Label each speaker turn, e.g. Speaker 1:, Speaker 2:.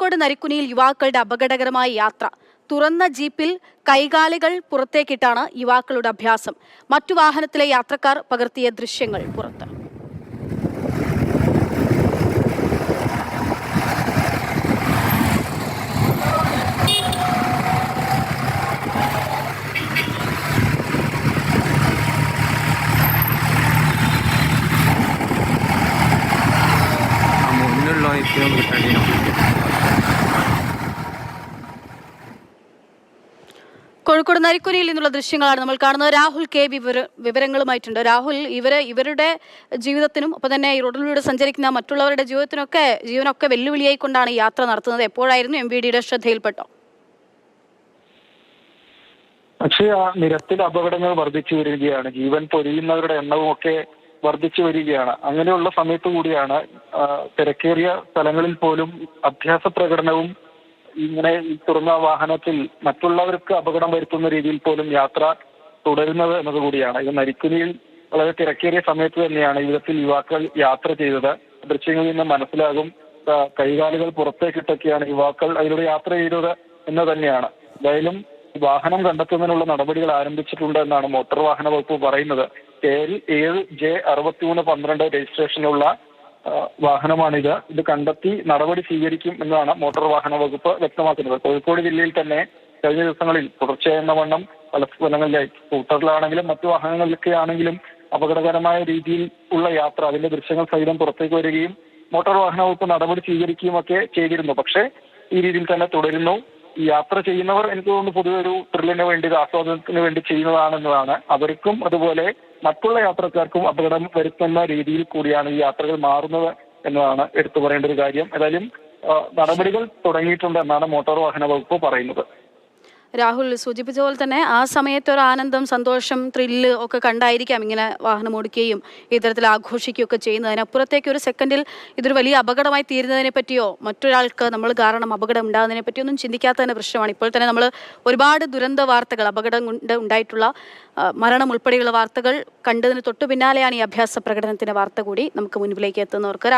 Speaker 1: കോഴിക്കോട് നരിക്കുനിയിൽ യുവാക്കളുടെ അപകടകരമായ യാത്ര. തുറന്ന ജീപ്പിൽ കൈകാലുകൾ പുറത്തേക്കിട്ടാണ് യുവാക്കളുടെ അഭ്യാസം. മറ്റു വാഹനത്തിലെ യാത്രക്കാർ പകർത്തിയ ദൃശ്യങ്ങൾ പുറത്ത്
Speaker 2: ആ ഇപ്പോഴും കിട്ടേണ്ടിനോ
Speaker 1: കോഴിക്കോട് നരിക്കുനിയിൽ നിന്നുള്ള ദൃശ്യങ്ങളാണ് നമ്മൾ കാണുന്നത്. രാഹുൽ കെ വിവര വിവരങ്ങളുമായിട്ടുണ്ട്. രാഹുൽ ഇവർ ഇവരുടെ ജീവിതത്തിനും ഒപ്പം തന്നെ ഈ റോഡിലൂടെ സഞ്ചരിക്കുന്ന മറ്റുള്ളവരുടെ ജീവിതത്തിനൊക്കെ ജീവനൊക്കെ വെല്ലുവിളിയായി കൊണ്ടാണ് ഈ യാത്ര നടത്തുന്നത്. എപ്പോഴായിരുന്നു എം വി ഡിയുടെ ശ്രദ്ധയിൽപ്പെട്ടോ?
Speaker 3: പക്ഷേ ആ നിരത്തിൽ അപകടങ്ങൾ വർദ്ധിച്ചു വരികയാണ്. ജീവൻ പൊരിയുന്നവരുടെ എണ്ണവും ഒക്കെ വർദ്ധിച്ചു വരികയാണ്. അങ്ങനെയുള്ള സമയത്ത് കൂടിയാണ് തിരക്കേറിയ സ്ഥലങ്ങളിൽ പോലും അഭ്യാസ പ്രകടനവും ഇങ്ങനെ തുറന്ന വാഹനത്തിൽ മറ്റുള്ളവർക്ക് അപകടം വരുത്തുന്ന രീതിയിൽ പോലും യാത്ര തുടരുന്നത് എന്നത് കൂടിയാണ്. ഇത് നരിക്കുനിയിൽ വളരെ തിരക്കേറിയ സമയത്ത് തന്നെയാണ് ഇവിധത്തിൽ യുവാക്കൾ യാത്ര ചെയ്തത്. ദൃശ്യങ്ങളിൽ നിന്ന് മനസ്സിലാകും കൈകാലുകൾ പുറത്തേക്കിട്ടൊക്കെയാണ് യുവാക്കൾ അതിലൂടെ യാത്ര ചെയ്തത് എന്ന് തന്നെയാണ്. എന്തായാലും വാഹനം കണ്ടെത്തുന്നതിനുള്ള നടപടികൾ ആരംഭിച്ചിട്ടുണ്ട് എന്നാണ് മോട്ടോർ വാഹന വകുപ്പ് പറയുന്നത്. എൽ ഏഴ് ജെ അറുപത്തിമൂന്ന് പന്ത്രണ്ട് രജിസ്ട്രേഷനുള്ള വാഹനമാണിത്. ഇത് കണ്ടെത്തി നടപടി സ്വീകരിക്കും എന്നാണ് മോട്ടോർ വാഹന വകുപ്പ് വ്യക്തമാക്കുന്നത്. കോഴിക്കോട് ജില്ലയിൽ തന്നെ കഴിഞ്ഞ ദിവസങ്ങളിൽ തുടർച്ചയായ വണ്ണം പല സ്ഥലങ്ങളിലായി. സ്കൂട്ടറിലാണെങ്കിലും മറ്റു വാഹനങ്ങളിലൊക്കെ ആണെങ്കിലും അപകടകരമായ രീതിയിൽ ഉള്ള യാത്ര അതിന്റെ ദൃശ്യങ്ങൾ സഹിതം പുറത്തേക്ക് വരികയും മോട്ടോർ വാഹന വകുപ്പ് നടപടി സ്വീകരിക്കുകയും ഒക്കെ ചെയ്തിരുന്നു. പക്ഷേ ഈ രീതിയിൽ തന്നെ തുടരുന്നു. യാത്ര ചെയ്യുന്നവർ എനിക്ക് തോന്നുന്നു പൊതുവെ ഒരു ത്രില്ലിന് വേണ്ടി ആസ്വാദനത്തിന് വേണ്ടി ചെയ്യുന്നതാണെന്നതാണ്. അവർക്കും അതുപോലെ മറ്റുള്ള യാത്രക്കാർക്കും അപകടം വരുത്തുന്ന രീതിയിൽ കൂടിയാണ് ഈ യാത്രകൾ മാറുന്നത് എന്നതാണ് എടുത്തു പറയേണ്ട ഒരു കാര്യം. ഏതായാലും നടപടികൾ തുടങ്ങിയിട്ടുണ്ട് എന്നാണ് മോട്ടോർ വാഹന വകുപ്പ് പറയുന്നത്.
Speaker 1: രാഹുൽ സൂചിപ്പിച്ച പോലെ തന്നെ ആ സമയത്ത് ഒരു ആനന്ദം സന്തോഷം ത്രില്ല് ഒക്കെ കണ്ടായിരിക്കാം ഇങ്ങനെ വാഹനം ഓടിക്കുകയും ഇത്തരത്തിൽ ആഘോഷിക്കുകയൊക്കെ ചെയ്യുന്നത്. അതിനപ്പുറത്തേക്ക് ഒരു സെക്കൻഡിൽ ഇതൊരു വലിയ അപകടമായി തീരുന്നതിനെ പറ്റിയോ മറ്റൊരാൾക്ക് നമ്മൾ കാരണം അപകടം ഉണ്ടാകുന്നതിനെ പറ്റിയോ ഒന്നും ചിന്തിക്കാത്ത തന്നെ പ്രശ്നമാണ്. ഇപ്പോൾ തന്നെ നമ്മൾ ഒരുപാട് ദുരന്ത വാർത്തകൾ അപകടം കൊണ്ട് ഉണ്ടായിട്ടുള്ള മരണം ഉൾപ്പെടെയുള്ള വാർത്തകൾ കണ്ടതിന് തൊട്ടു പിന്നാലെയാണ് ഈ അഭ്യാസ പ്രകടനത്തിന്റെ വാർത്ത കൂടി നമുക്ക് മുൻപിലേക്ക് എത്തുന്നവർക്ക്.